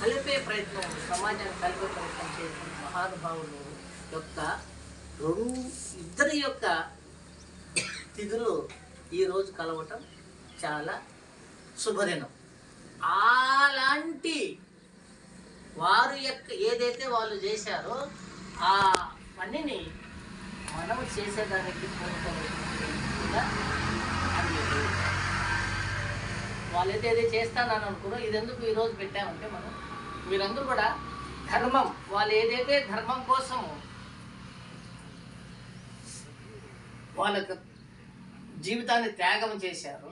కలిపే ప్రయత్నం సమాజాన్ని కలిపే ప్రయత్నం చేసిన మహానుభావులు యొక్క రెండు ఇద్దరి యొక్క తిథులు ఈరోజు కలవటం చాలా శుభదినం. అలాంటి వారు యొక్క ఏదైతే వాళ్ళు చేశారో ఆ పనిని మనం చేసేదానికి పూనుకోవలసిందిగా వాళ్ళైతే ఏదో చేస్తానని అనుకున్నారో ఇది ఎందుకు ఈరోజు పెట్టామంటే మనం మీరందరూ కూడా ధర్మం వాళ్ళు ఏదైతే ధర్మం కోసం వాళ్ళకు జీవితాన్ని త్యాగం చేశారు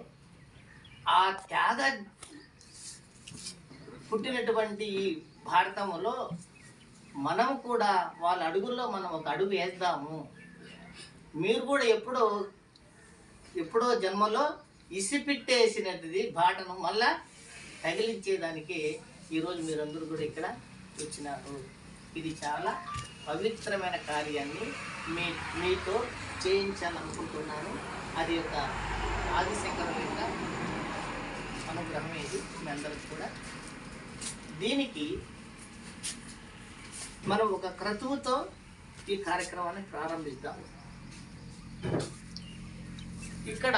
ఆ త్యాగ పుట్టినటువంటి ఈ భారతంలో మనం కూడా వాళ్ళ అడుగుల్లో మనం ఒక అడుగు వేద్దాము. మీరు కూడా ఎప్పుడో ఎప్పుడో జన్మలో ఇసిపిట్టేసినది బాటను మళ్ళా తగిలించేదానికి ఈరోజు మీరందరూ కూడా ఇక్కడ వచ్చినారు. ఇది చాలా పవిత్రమైన కార్యాన్ని మీ మీతో చేయించాలనుకుంటున్నాను. అది ఒక ఆదిశంకరం యొక్క అనుగ్రహం ఇది మీ అందరికి కూడా. దీనికి మనం ఒక క్రతువుతో ఈ కార్యక్రమాన్ని ప్రారంభిద్దాం. ఇక్కడ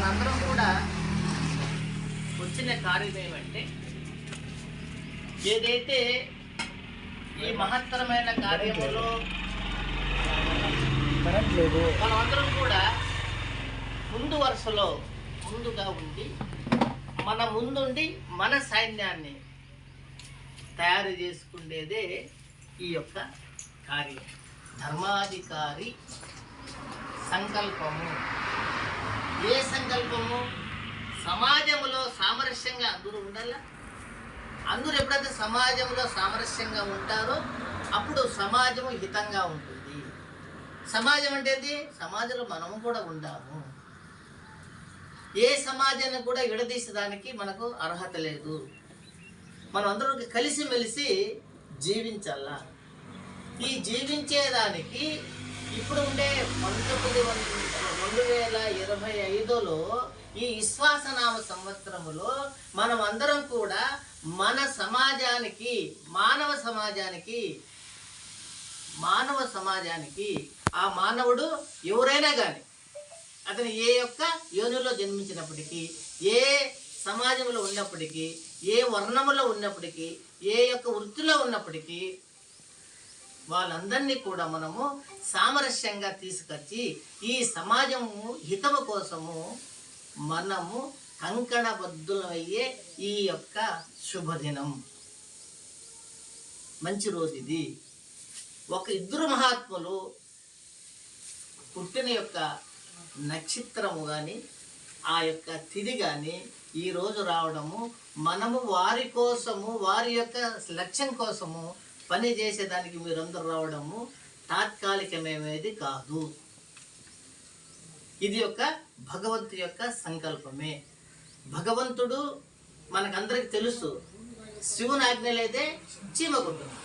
మనందరం కూడా వచ్చిన కార్యం ఏమంటే ఏదైతే ఈ మహత్తరమైన కార్యములో మనమందరం కూడా ముందు వరుసలో ముందుగా ఉండి మన ముందుండి మన సైన్యాన్ని తయారు చేసుకునేదే ఈ యొక్క కార్యం. ధర్మాధికారి సంకల్పము. ఏ సంకల్పము? సమాజంలో సామరస్యంగా అందరూ ఉండాలా? అందరూ ఎప్పుడైతే సమాజంలో సామరస్యంగా ఉంటారో అప్పుడు సమాజము హితంగా ఉంటుంది. సమాజం అంటే సమాజంలో మనము కూడా ఉండాము. ఏ సమాజాన్ని కూడా విడదీసేదానికి మనకు అర్హత లేదు. మనం అందరూ కలిసిమెలిసి జీవించాలా? ఈ జీవించేదానికి ఇప్పుడు ఉండే పంతొమ్మిది వందల రెండు వేల ఇరవై ఐదులో ఈ విశ్వాసనామ సంవత్సరములో మనం అందరం కూడా మన సమాజానికి మానవ సమాజానికి మానవ సమాజానికి ఆ మానవుడు ఎవరైనా కానీ అతను ఏ యొక్క యోనిలో జన్మించినప్పటికీ ఏ సమాజంలో ఉన్నప్పటికీ ఏ వర్ణములో ఉన్నప్పటికీ ఏ యొక్క వృత్తిలో ఉన్నప్పటికీ వాళ్ళందరినీ కూడా మనము సామరస్యంగా తీసుకొచ్చి ఈ సమాజము హితము కోసము మనము కంకణబద్ధులమయ్యే ఈ యొక్క శుభదినం. మంచి రోజు ఇది. ఒక ఇద్దరు మహాత్ములు పుట్టిన యొక్క నక్షత్రము కానీ ఆ యొక్క తిది కానీ ఈరోజు రావడము మనము వారి కోసము వారి యొక్క లక్ష్యం కోసము పని చేసేదానికి మీరందరూ రావడము తాత్కాలికమేది కాదు. ఇది ఒక భగవంతు యొక్క సంకల్పమే. భగవంతుడు మనకందరికి తెలుసు శివుని ఆజ్ఞలైతే చీమ కుటుంబం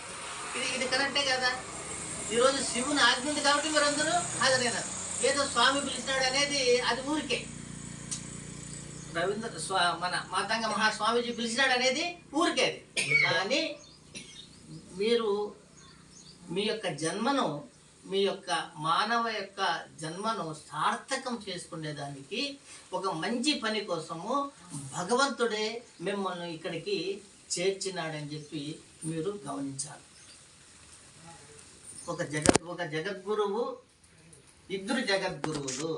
ఇది ఇది కరెక్టే కదా? ఈరోజు శివుని ఆజ్ఞ ఉంది కాబట్టి మీరందరూ హాజరైనారు. ఏదో స్వామి పిలిచినాడు అనేది అది ఊరికే. రవీంద్ర స్వా మన మాతంగ మహాస్వామీజీ పిలిచినాడు అనేది ఊరికే అది. కానీ మీరు మీ యొక్క జన్మను మీ యొక్క మానవ యొక్క జన్మను సార్థకం చేసుకునేదానికి ఒక మంచి పని కోసము భగవంతుడే మిమ్మల్ని ఇక్కడికి చేర్చినాడని చెప్పి మీరు గమనించాలి. ఒక జగత్ ఒక జగద్గురువు ఇద్దరు జగద్గురువులు